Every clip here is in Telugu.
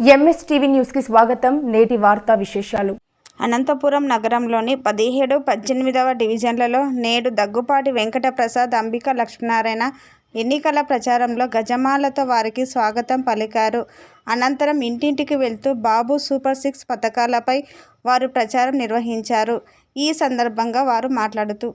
ఎంఎస్ టీవీ స్వాగతం. నేటి వార్తా విశేషాలు. అనంతపురం నగరంలోని పదిహేడు పద్దెనిమిదవ డివిజన్లలో నేడు దగ్గుపాటి వెంకట ప్రసాద్ అంబిక లక్ష్మీనారాయణ ఎన్నికల ప్రచారంలో గజమాలతో వారికి స్వాగతం పలికారు. అనంతరం ఇంటింటికి వెళ్తూ బాబు సూపర్ సిక్స్ పథకాలపై వారు ప్రచారం నిర్వహించారు. ఈ సందర్భంగా వారు మాట్లాడుతూ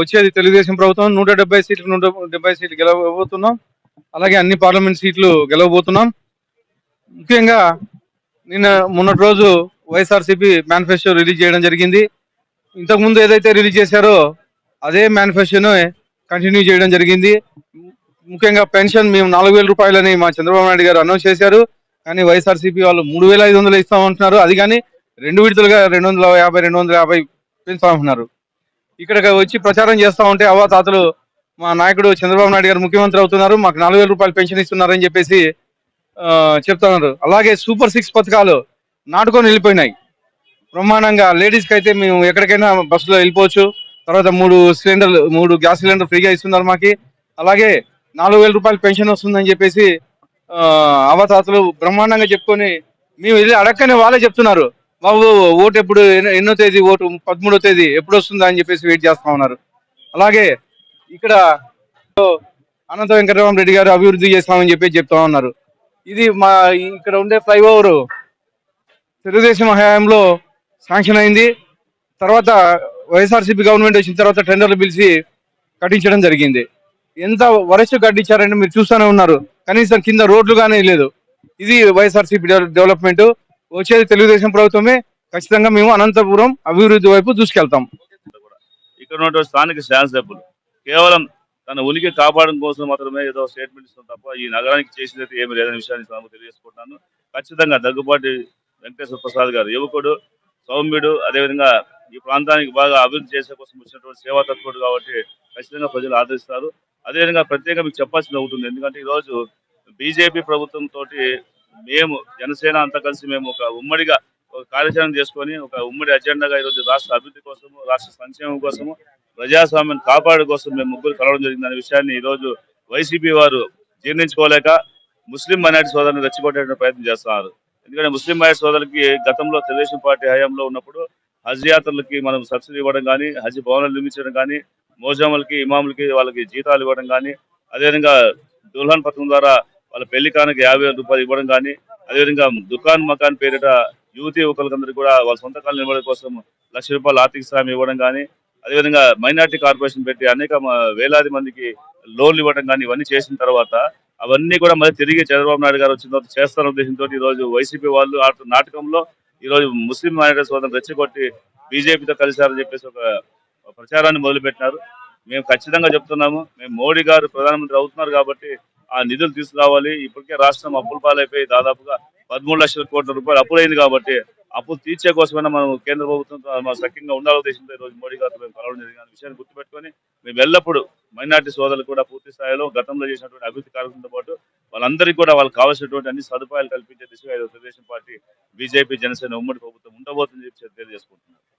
వచ్చేది తెలుగుదేశం ప్రభుత్వం. నూట డెబ్బై సీట్లు నూట డెబ్బై సీట్లు గెలవబోతున్నాం. అలాగే అన్ని పార్లమెంట్ సీట్లు గెలవబోతున్నాం. ముఖ్యంగా నిన్న మొన్నటి రోజు వైఎస్ఆర్సీపీ మేనిఫెస్టో రిలీజ్ చేయడం జరిగింది. ఇంతకుముందు ఏదైతే రిలీజ్ చేశారో అదే మేనిఫెస్టోను కంటిన్యూ చేయడం జరిగింది. ముఖ్యంగా పెన్షన్ మేము నాలుగు వేల రూపాయలని మా చంద్రబాబు నాయుడు గారు అనౌన్స్ చేశారు. కానీ వైఎస్ఆర్సీపీ వాళ్ళు మూడు వేల ఐదు వందలు ఇస్తామంటున్నారు. అది కానీ రెండు విడతలుగా రెండు వందల యాభై రెండు వందల యాభై పెంచుతామంటున్నారు. ఇక్కడికి వచ్చి ప్రచారం చేస్తా ఉంటే అవ్వాతాతలు మా నాయకుడు చంద్రబాబు నాయుడు గారు ముఖ్యమంత్రి అవుతున్నారు మాకు నాలుగు వేల రూపాయలు పెన్షన్ ఇస్తున్నారని చెప్పేసి చెప్తున్నారు. అలాగే సూపర్ సిక్స్ పథకాలు నాటుకొని వెళ్ళిపోయినాయి. బ్రహ్మాండంగా లేడీస్కి అయితే మేము ఎక్కడికైనా బస్సులో వెళ్ళిపోవచ్చు. తర్వాత మూడు సిలిండర్లు మూడు గ్యాస్ సిలిండర్ ఫ్రీగా ఇస్తున్నారు మాకి. అలాగే నాలుగు వేల రూపాయలు పెన్షన్ వస్తుందని చెప్పేసి అవతాతలు బ్రహ్మాండంగా చెప్పుకొని మేము వెళ్ళి అడక్కనే వాళ్ళే చెప్తున్నారు. బాబు ఓటు ఎప్పుడు ఎన్నో- ఎన్నో తేదీ ఓటు పదమూడో తేదీ ఎప్పుడు వస్తుందా అని చెప్పేసి వెయిట్ చేస్తా ఉన్నారు. అలాగే ఇక్కడ అనంత వెంకటరామ రెడ్డి గారు అభివృద్ధి చేస్తామని చెప్పి చెప్తా ఉన్నారు. ఇది మా ఇక్కడ ఉండే ఫ్లైఓవర్ తెలుగుదేశం హయాంలో శాంక్షన్ అయింది. తర్వాత వైఎస్ఆర్సీపీ గవర్నమెంట్ వచ్చిన తర్వాత టెండర్లు పిలిచి కట్టించడం జరిగింది. ఎంత వరస్ట్ కట్టించారంటే మీరు చూస్తూనే ఉన్నారు. కనీసం కింద రోడ్లు కానీ లేదు. ఇది వైఎస్ఆర్సీపీ డెవలప్మెంట్. వచ్చేది తెలుగుదేశం ప్రభుత్వమే. ఖచ్చితంగా మేము అనంతపురం అభివృద్ధి వైపు దూసుకెళ్తాం. ఇక్కడ ఉన్నటువంటి స్థానిక శాసనసభ్యులు కేవలం తన ఉనికి కాపాడడం కోసం మాత్రమే ఏదో స్టేట్మెంట్ ఇస్తాం తప్ప ఈ నగరానికి చేసినది ఏమి లేదనే విషయాన్ని నేను తెలియజేసుకుంటున్నాను. ఖచ్చితంగా దగ్గుబాటి వెంకటేశ్వర ప్రసాద్ గారు యువకుడు సౌమ్యుడు అదేవిధంగా ఈ ప్రాంతానికి బాగా అభివృద్ధి చేసే కోసం వచ్చినటువంటి సేవా కాబట్టి ఖచ్చితంగా ప్రజలు ఆదరిస్తారు. అదేవిధంగా ప్రత్యేకంగా మీకు చెప్పాల్సింది అవుతుంది ఎందుకంటే ఈరోజు బీజేపీ ప్రభుత్వం తోటి మేము జనసేన అంతా కలిసి మేము ఒక ఉమ్మడిగా ఒక కార్యాచరణ చేసుకొని ఒక ఉమ్మడి అజెండాగా ఈరోజు రాష్ట్ర అభివృద్ధి కోసము రాష్ట్ర సంక్షేమం కోసము ప్రజాస్వామ్యం కాపాడు కోసం మేము ముగ్గురు కలవడం జరిగింది. అనే విషయాన్ని ఈ రోజు వైసీపీ వారు జీర్ణించుకోలేక ముస్లిం మైనార్టీ సోదరులను రెచ్చగొట్టే ప్రయత్నం చేస్తున్నారు. ఎందుకంటే ముస్లిం మైనార్టీ సోదరులకి గతంలో తెలుగుదేశం పార్టీ హయాంలో ఉన్నప్పుడు హజ్ యాత్రలకి మనం సబ్సిడీ ఇవ్వడం కానీ హజ్ భవనాలు నిర్మించడం కానీ మోజాములకి ఇమాములకి వాళ్ళకి జీతాలు ఇవ్వడం కానీ అదేవిధంగా దుల్హన్ పథకం ద్వారా వాళ్ళ పెళ్ళి కానుక యాభై వేల రూపాయలు ఇవ్వడం కానీ అదేవిధంగా దుకాన్ మకాన్ పేరిట యువతి యువకులందరికీ కూడా వాళ్ళ సొంత కాలం నిలబడే కోసం లక్ష రూపాయలు ఆర్థిక సాయం ఇవ్వడం కానీ అదేవిధంగా మైనార్టీ కార్పొరేషన్ పెట్టి అనేక వేలాది మందికి లోన్లు ఇవ్వడం కానీ ఇవన్నీ చేసిన తర్వాత అవన్నీ కూడా మళ్ళీ తిరిగి చంద్రబాబు నాయుడు గారు వచ్చిన తర్వాత చేస్తారన్న ఉద్దేశంతో ఈరోజు రోజు వైసీపీ వాళ్ళు ఆడుతున్న నాటకంలో ఈరోజు ముస్లిం మైనార్టీ సోదరులు రెచ్చగొట్టి బీజేపీతో కలిశారని చెప్పేసి ఒక ప్రచారాన్ని మొదలుపెట్టినారు. మేము ఖచ్చితంగా చెప్తున్నాము. మేము మోడీ గారు ప్రధానమంత్రి అవుతున్నారు కాబట్టి ఆ నిధులు తీసుకురావాలి. ఇప్పటికే రాష్ట్రం అప్పుల పాలైపోయి దాదాపుగా పదమూడు లక్షల కోట్ల రూపాయలు అప్పులైంది కాబట్టి అప్పులు తీర్చే కోసమైనా మనం కేంద్ర ప్రభుత్వంతో సఖ్యంగా ఉండాలని ఉద్దేశంతో రోజు మోడీ గారితో మేము కలవడం జరిగిన విషయాన్ని గుర్తుపెట్టుకొని మేము ఎల్లప్పుడూ మైనార్టీ సోదరులు కూడా పూర్తి స్థాయిలో గతంలో చేసినటువంటి అభివృద్ధి కార్యక్రమంతో పాటు వాళ్ళందరికీ కూడా వాళ్ళకి కావాల్సినటువంటి అన్ని సదుపాయాలు కల్పించే దిశగా ఈరోజు తెలుగుదేశం పార్టీ బీజేపీ జనసేన ఉమ్మడి ప్రభుత్వం ఉండబోతుందని చెప్పి తెలియజేసుకుంటున్నారు